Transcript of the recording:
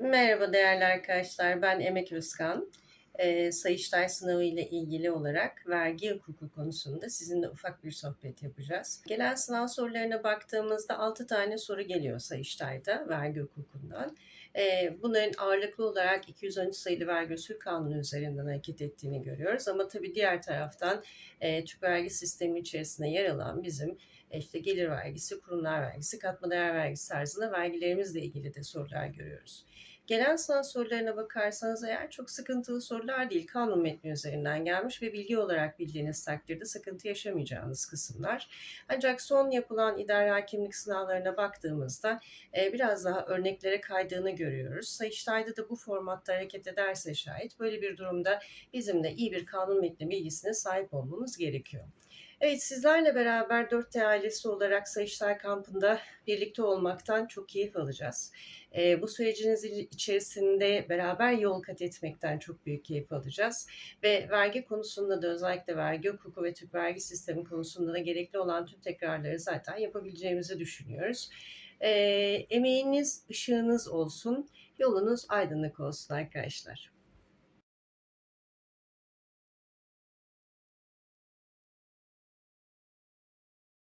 Merhaba değerli arkadaşlar, ben Emek Özkan. Sayıştay sınavı ile ilgili olarak vergi hukuku konusunda sizinle ufak bir sohbet yapacağız. Gelen sınav sorularına baktığımızda 6 tane soru geliyor Sayıştay'da vergi hukukundan. Bunların ağırlıklı olarak 213 sayılı vergi usul kanunu üzerinden hareket ettiğini görüyoruz. Ama tabii diğer taraftan Türk vergi sistemi içerisinde yer alan bizim e, işte gelir vergisi, kurumlar vergisi, katma değer vergisi tarzında vergilerimizle ilgili de sorular görüyoruz. Gelen sınav sorularına bakarsanız eğer çok sıkıntılı sorular değil. Kanun metni üzerinden gelmiş ve bilgi olarak bildiğiniz takdirde sıkıntı yaşamayacağınız kısımlar. Ancak son yapılan idare hakimlik sınavlarına baktığımızda e, biraz daha örneklere kaydığını görüyoruz. Sayıştay'da da bu formatta hareket ederse şayet böyle bir durumda bizim de iyi bir kanun metni bilgisine sahip olmamız gerekiyor. Evet sizlerle beraber 4T ailesi olarak Sayıştay kampında birlikte olmaktan çok keyif alacağız. Eee, bu süreciniz içerisinde beraber yol kat etmekten çok büyük keyif alacağız ve vergi konusunda da özellikle vergi hukuku ve Türk vergi sistemi konusunda da gerekli olan tüm tekrarları zaten yapabileceğimizi düşünüyoruz. Eee, emeğiniz, ışığınız olsun, yolunuz aydınlık olsun arkadaşlar.